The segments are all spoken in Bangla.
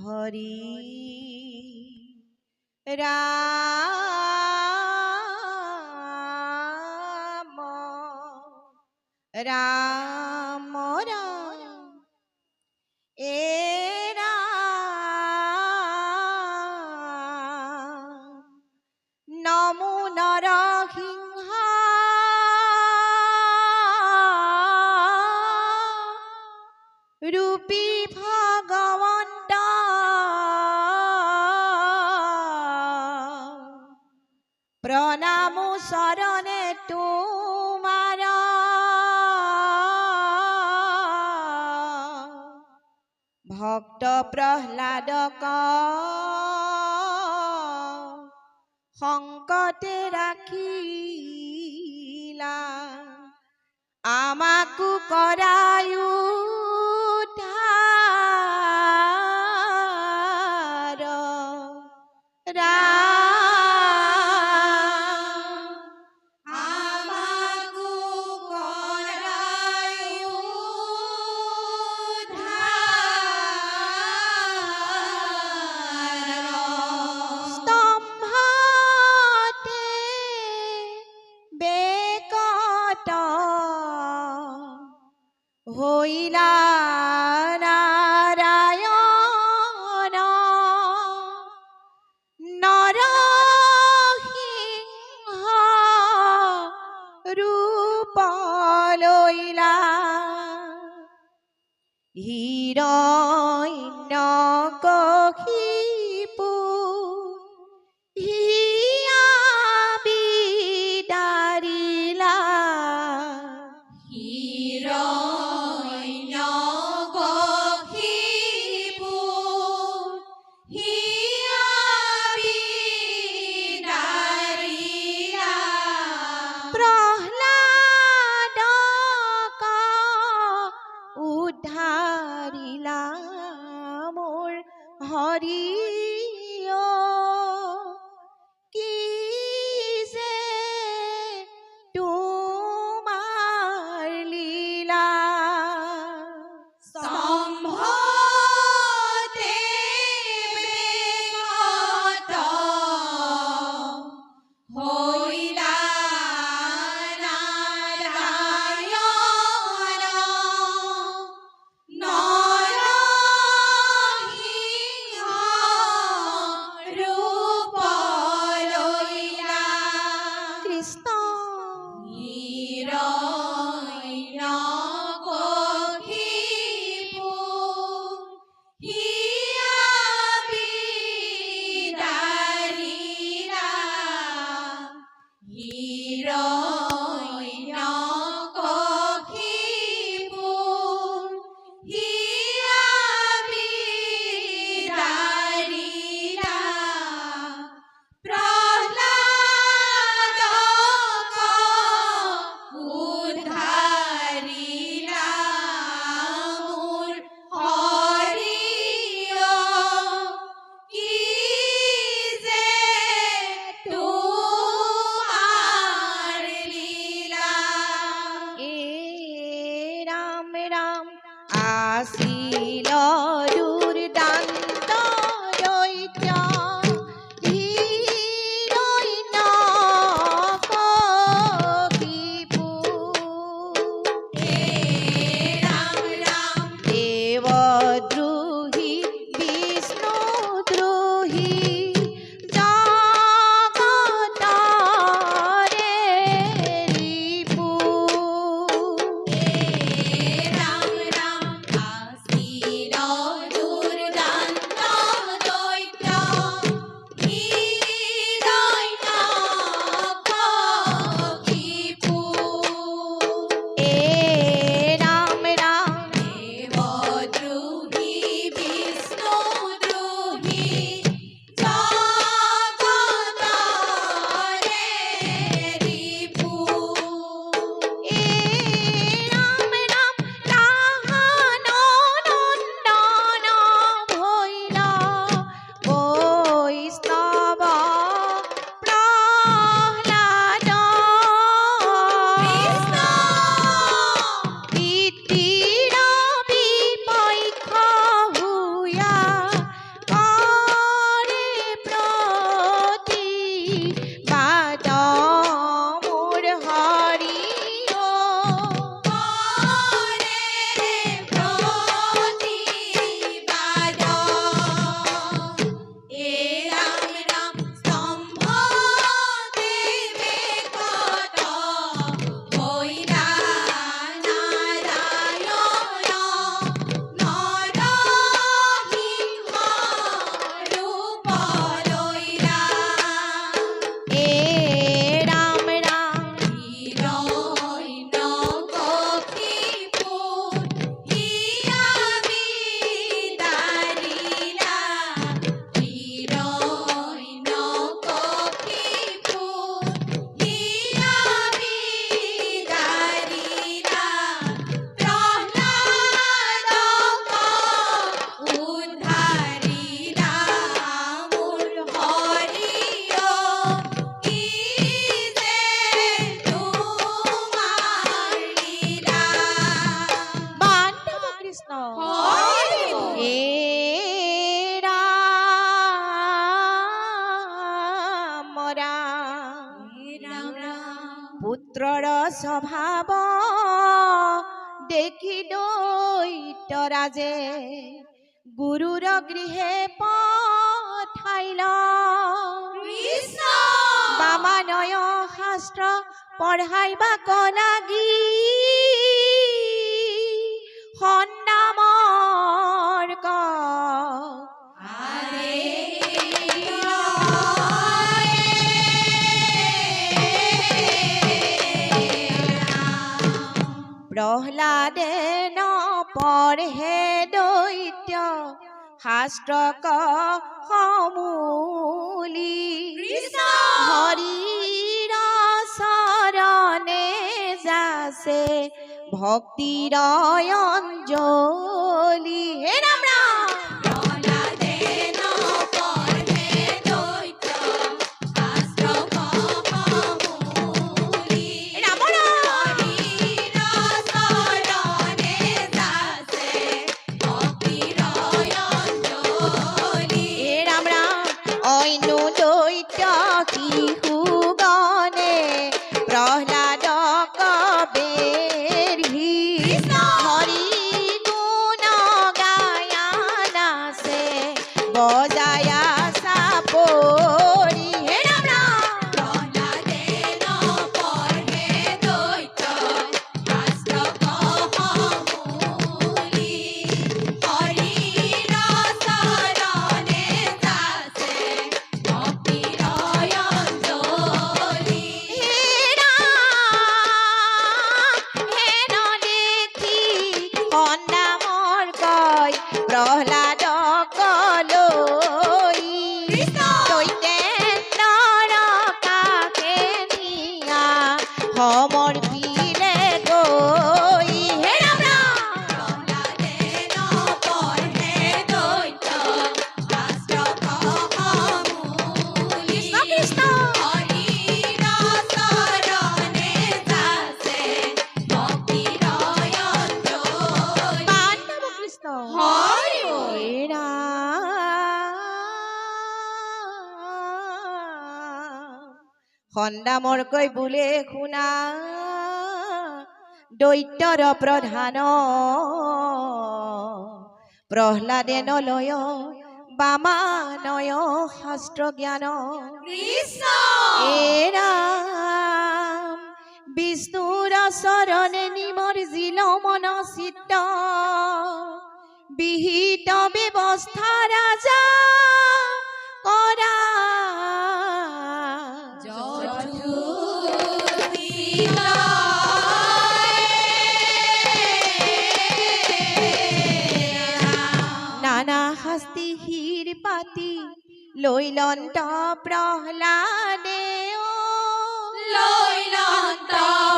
হরি রাম রাম রাম। এ নমো নরহিংহ রূপী প্রহ্লাদক সংকটে রাখিলা আমাকু করায়ু হিরণ্যক গুরুর গৃহে পাঠাইল বামানয় শাস্ত্ৰ পঢ়াইবা কলাগি। সন্নামৰ ক। প্ৰহ্লাদে ন পৰহে দৈত্য শাস্ত্ৰক সমূলি হৰিৰ চৰণে যাচে ভক্তিৰ অঞ্জলি। হে খন্দা মৰকৈ বোলে শুনা দৈত্যৰ প্ৰধান। প্ৰহ্লাদে নলয় বামানয় শাস্ত্র জ্ঞান বিষ্ণুর বিষ্ণুৰ নিমর নিমৰ্জিল মন চিত্ত বিহিত ব্যৱস্থা ৰাজা কৰা। নানা হাস্তি হীর পাতি লইলন্ত প্রহ্লাদে লইলন্ত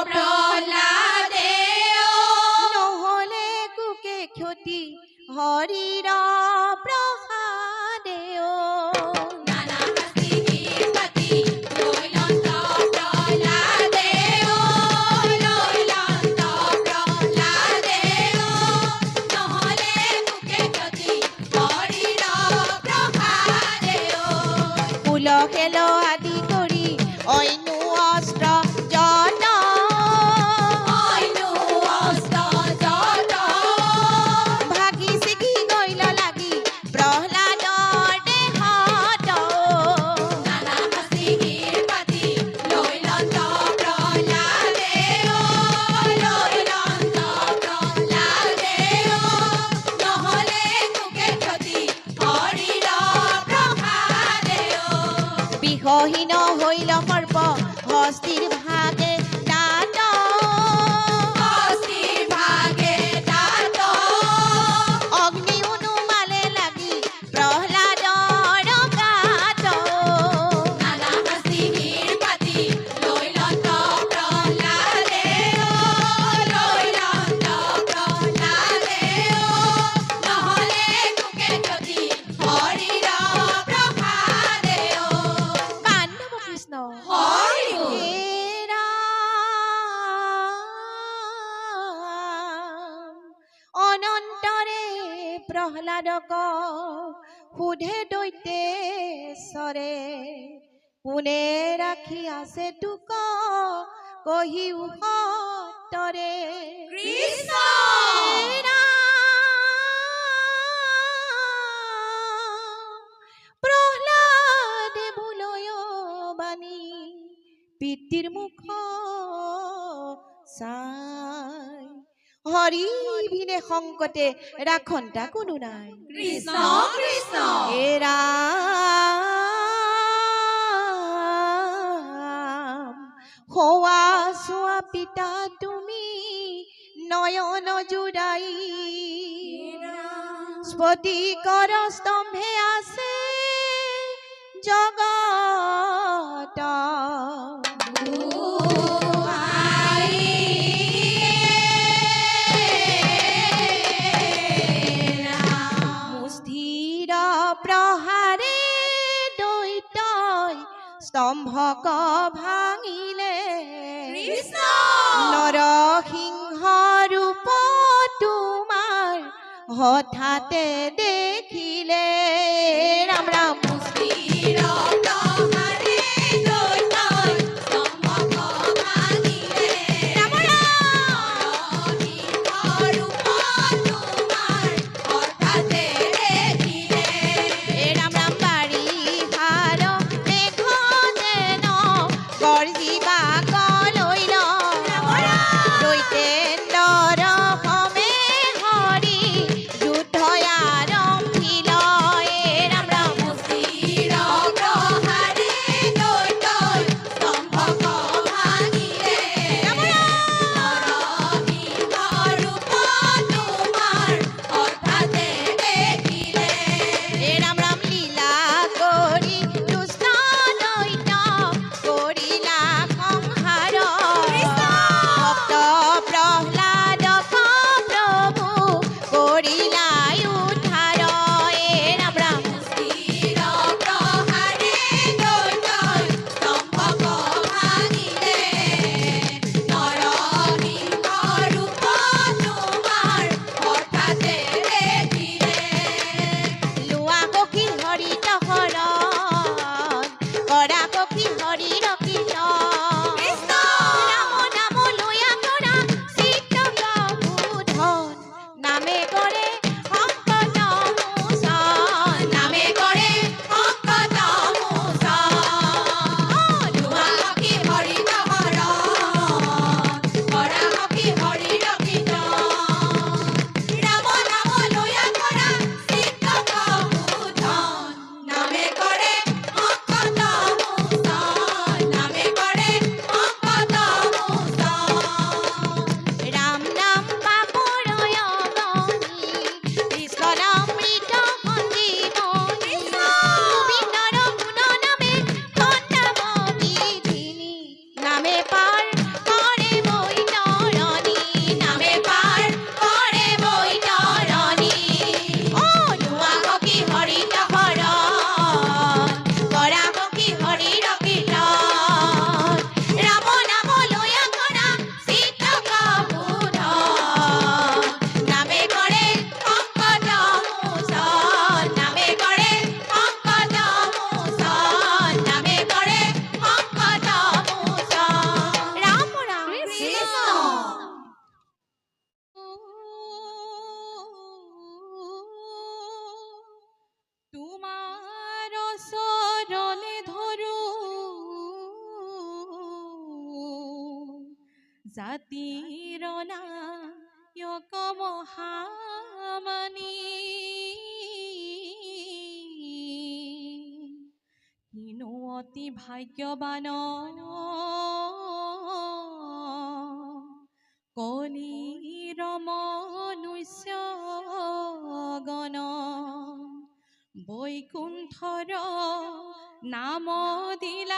প্রহ্লাদে নহলে কুকে ক্ষতি হরিরা মহলাদক সুধে দৈতে দৈত্যেশ্বৰে কোনে ৰাখি আছে তোক কহি সত্তৰে কৃষ্ণ! প্ৰহ্লাদে বোলয় বাণী পিতৃৰ মুখ চাই হরি ভিনে সংকটে রাখন্তা কোনো নাই। কৃষ্ণ কৃষ্ণ। এরা হোৱা চোৱা পিতা তুমি নয়ন জোৰাই স্ফটিকৰ স্তম্ভে আছে জগত ভক ভাঙিলে নরসিংহ রূপ তোমার হঠাতে দেখিলে। রাম রাম। জাতিরনায়কমহামনি হিনো অতি ভাগ্যবান। কলির মনুষ্য গণ বৈকুণ্ঠৰ নাম দিলা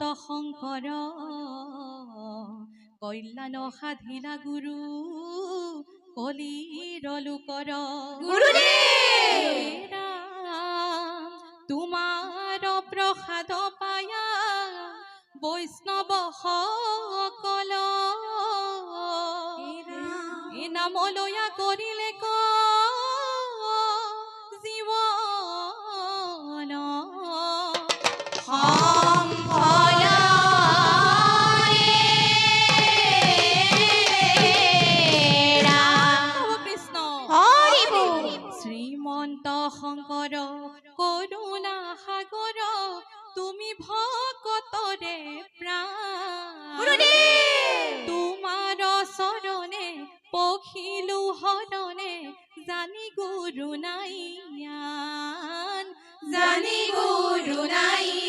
শ্ৰীমন্ত শংকৰ কল্যাণ সাধিলা গুৰু কলিৰ লোকৰ ৰাম, তোমাৰ প্ৰসাদ পায়া বৈষ্ণৱ সকল। নামলয়া কৰিলে అని గోరునాయి